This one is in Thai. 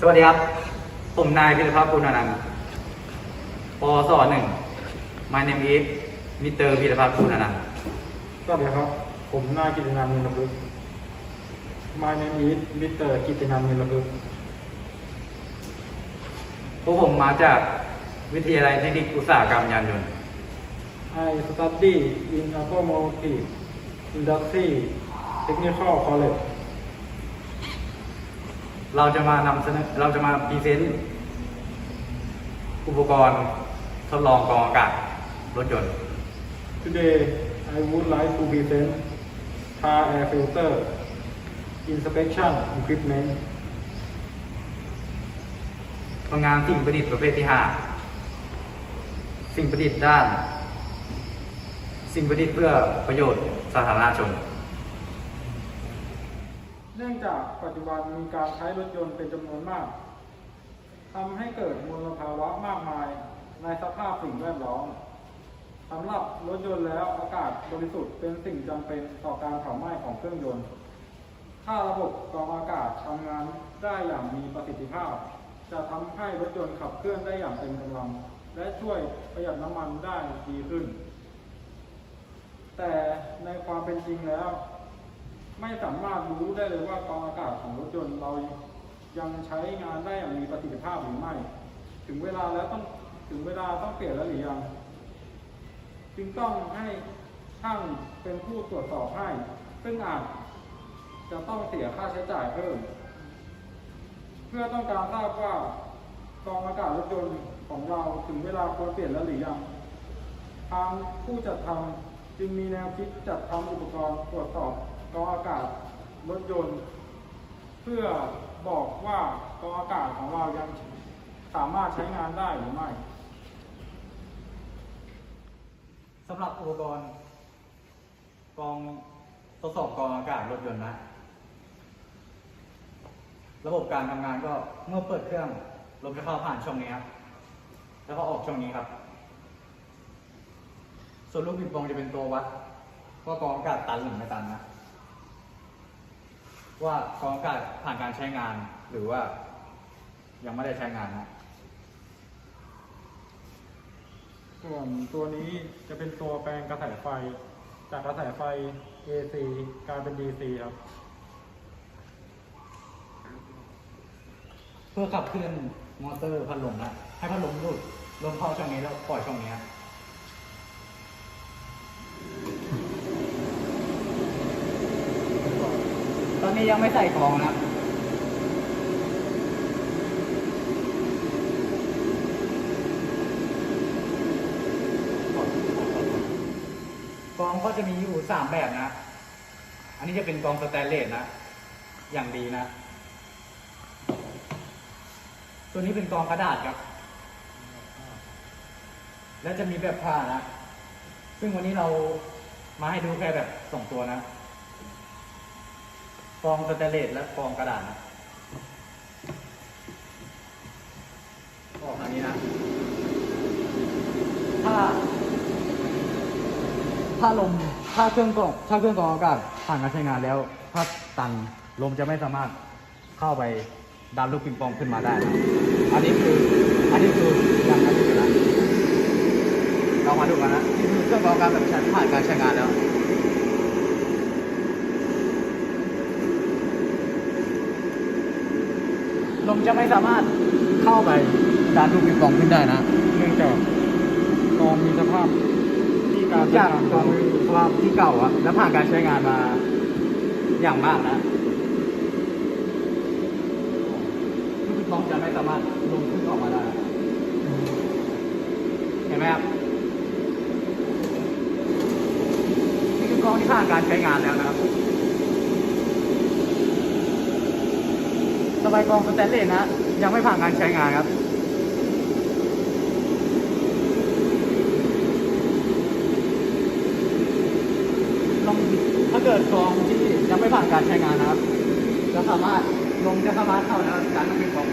สวัสดีครับ ผมนายพิรพัฒน์ปุณานันท์ปศหนึ่ง My name is มิเตอร์พิรพัฒน์ปุณานันท์สวัสดีครับ ผมนายกิตินันท์มิลพึกษ์ My name is Mr. กิตินันท์มิลพึกษ์พวกผมมาจากวิทยาลัยเทคนิคอุตสาหกรรมยานยนต์ I study in automotive industry technical college เราจะมานำเสนอเราจะมาพรีเซนต์อุปกรณ์ทดลองกรองอากาศรถยนต์ Today I would like to present car air filter inspection equipment ทำงานสิ่งประดิษฐ์ประเภทที่ 5 สิ่งประดิษฐ์ด้าน สิ่งประดิษฐ์เพื่อประโยชน์สาธารณชน เนื่องจากปัจจุบันมีการใช้รถยนต์เป็นจำนวนมากทำให้เกิดมลภาวะมากมายในสภาพสิ่งแวดล้อมสำหรับรถยนต์แล้วอากาศบริสุทธิ์เป็นสิ่งจำเป็นต่อการเผาไหม้ของเครื่องยนต์ ถ้าระบบกรองอากาศทำงานได้อย่างมีประสิทธิภาพ จะทำให้รถยนต์ขับเคลื่อนได้อย่างเต็มกำลัง และช่วยประหยัดน้ำมันได้ดีขึ้น แต่ในความเป็นจริงแล้ว ไม่สามารถรู้ได้เลยว่ากองอากาศของรถยนต์เรายังใช้งานได้อย่างมีประสิทธิภาพหรือไม่ ถึงเวลาแล้วต้องถึงเวลาต้องเปลี่ยนแล้วหรือยัง จึงต้องให้ช่างเป็นผู้ตรวจสอบให้ ซึ่งอาจจะต้องเสียค่าใช้จ่ายเพิ่ม เพื่อต้องการทราบว่ากองอากาศรถยนต์ของเราถึงเวลาควรเปลี่ยนแล้วหรือยัง ทางผู้จัดทำจึงมีแนวคิดจัดทำอุปกรณ์ตรวจสอบ กองอากาศรถยนต์ เพื่อบอกว่ากองอากาศของเรายังสามารถใช้งานได้หรือไม่สำหรับอุปกรณ์กองทดสอบกองอากาศรถยนต์นะ ระบบการทำงานก็เมื่อเปิดเครื่องลมจะเข้าผ่านช่องนี้ครับแล้วก็ออกช่องนี้ครับ ส่วนลูกปิงปองจะเป็นตัววัดว่ากองอากาศตันหรือไม่ตันนะ ว่ากรองอากาศผ่านการใช้งานหรือว่า ยังไม่ได้ใช้งานนะส่วนตัวนี้จะเป็นตัวแปลงกระแสไฟ จากกระแสไฟ AC กลายเป็น DC ครับ เพื่อขับเคลื่อนมอเตอร์พัดลมนะให้พัดลมดูดลมเข้าช่องนี้แล้วปล่อยช่องนี้ นี้ยังไม่ใส่กองนะกรองก็จะมีอยู่สามแบบนะ อันนี้จะเป็นกองสแตนเลสนะ อย่างดีนะ ตัวนี้เป็นกองกระดาษครับ แล้วจะมีแบบผ้านะ ซึ่งวันนี้เรามาให้ดูแค่แบบสองตัวนะ กรองสแตนเลสและกรองกระดาษนะออกทางนี้นะ ถ้า ถ้าลมถ้าเครื่องกรองถ้าเครื่องกรองอากาศผ่านการใช้งานแล้ว ถ้าตันลมจะไม่สามารถเข้าไปดันลูกปิงปองขึ้นมาได้นะอันนี้คือ อันนี้คือยังไม่ถึงนะเรามาดูกันนะนี่คือเครื่องกรองอากาศแบบใช้ผ่านการใช้งานแล้ว มจะไม่สามารถเข้าไปดันลูกปิงปองขึ้นได้นะ เนื่องจากกองมีสภาพที่การจากใช้งานความความที่เก่าอะและผ่านการใช้งานมาอย่างมากนะลูกปิงปองจะไม่สามารถลงขึ้นออกมาได้ เห็นไหมครับนี่คือกล้องที่ผ่านการใช้งานแล้วนะครับ บายกล้องสแตนเลสนะ ยังไม่ผ่านการใช้งานครับลองถ้าเกิดกองที่ยังไม่ผ่านการใช้งานนะครับจะสามารถลงจะสามารถเข้าแล้วการต้องเป็นกรอง